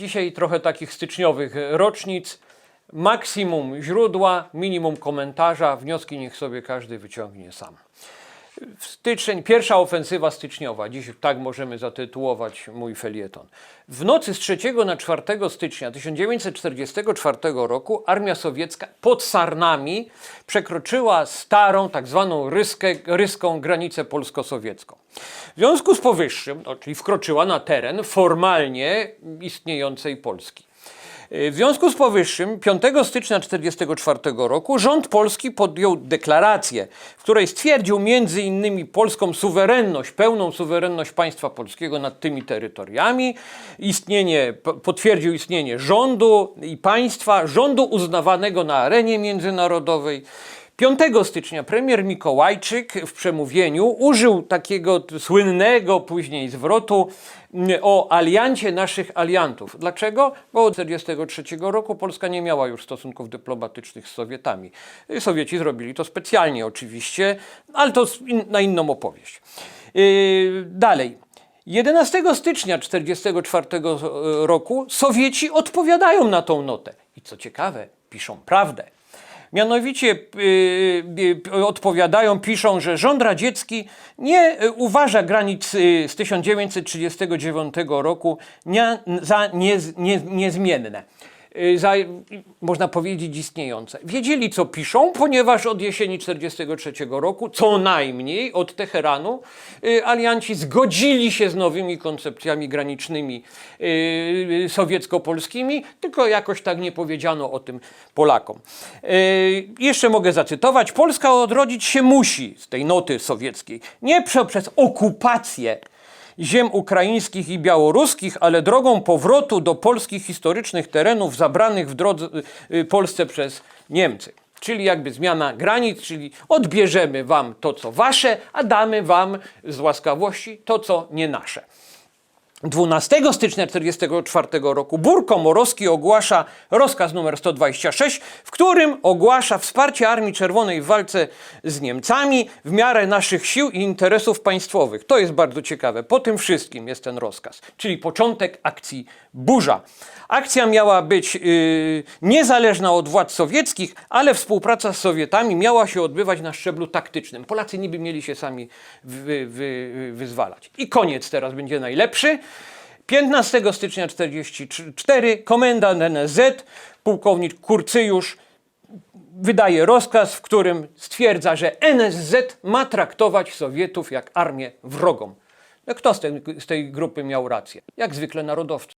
Dzisiaj trochę takich styczniowych rocznic. Maksimum źródła, minimum komentarza. Wnioski niech sobie każdy wyciągnie sam. Styczeń, pierwsza ofensywa styczniowa, dziś tak możemy zatytułować mój felieton. W nocy z 3 na 4 stycznia 1944 roku armia sowiecka pod Sarnami przekroczyła starą, tak zwaną ryskę, ryską granicę polsko-sowiecką. W związku z powyższym, no, czyli wkroczyła na teren formalnie istniejącej Polski. W związku z powyższym 5 stycznia 1944 roku rząd polski podjął deklarację, w której stwierdził między innymi polską suwerenność, pełną suwerenność państwa polskiego nad tymi terytoriami, istnienie, potwierdził istnienie rządu i państwa, rządu uznawanego na arenie międzynarodowej. 5 stycznia premier Mikołajczyk w przemówieniu użył takiego słynnego później zwrotu mm, o aliancie naszych aliantów. Dlaczego? Bo od 1943 roku Polska nie miała już stosunków dyplomatycznych z Sowietami. Sowieci zrobili to specjalnie oczywiście, ale to na inną opowieść. Yy, dalej. 11 stycznia 1944 roku Sowieci odpowiadają na tą notę. I co ciekawe, piszą prawdę. Mianowicie yy, yy, odpowiadają, piszą, że rząd radziecki nie y, uważa granic y, z 1939 roku nie, za niez, nie, niezmienne. Y, Za, można powiedzieć, istniejące. Wiedzieli, co piszą, ponieważ od jesieni 1943 roku, co najmniej od Teheranu, y, alianci zgodzili się z nowymi koncepcjami granicznymi y, sowiecko-polskimi, tylko jakoś tak nie powiedziano o tym Polakom. Jeszcze mogę zacytować. Polska odrodzić się musi z tej noty sowieckiej. Nie prze- przez okupację ziem ukraińskich i białoruskich, ale drogą powrotu do polskich historycznych terenów zabranych w drodze y, Polsce przez Niemcy. Czyli jakby zmiana granic, czyli odbierzemy wam to, co wasze, a damy wam z łaskawości to, co nie nasze. 12 stycznia 1944 roku Bur Komorowski ogłasza rozkaz numer 126, w którym ogłasza wsparcie Armii Czerwonej w walce z Niemcami w miarę naszych sił i interesów państwowych. To jest bardzo ciekawe. Po tym wszystkim jest ten rozkaz, czyli początek akcji Burza. Akcja miała być yy, niezależna od władz sowieckich, ale współpraca z Sowietami miała się odbywać na szczeblu taktycznym. Polacy niby mieli się sami wy, wy, wyzwalać. I koniec teraz będzie najlepszy. 15 stycznia 1944 komendant NSZ, pułkownik Kurcyjusz, wydaje rozkaz, w którym stwierdza, że NSZ ma traktować Sowietów jak armię wrogą. No kto z tej, z tej grupy miał rację? Jak zwykle narodowcy.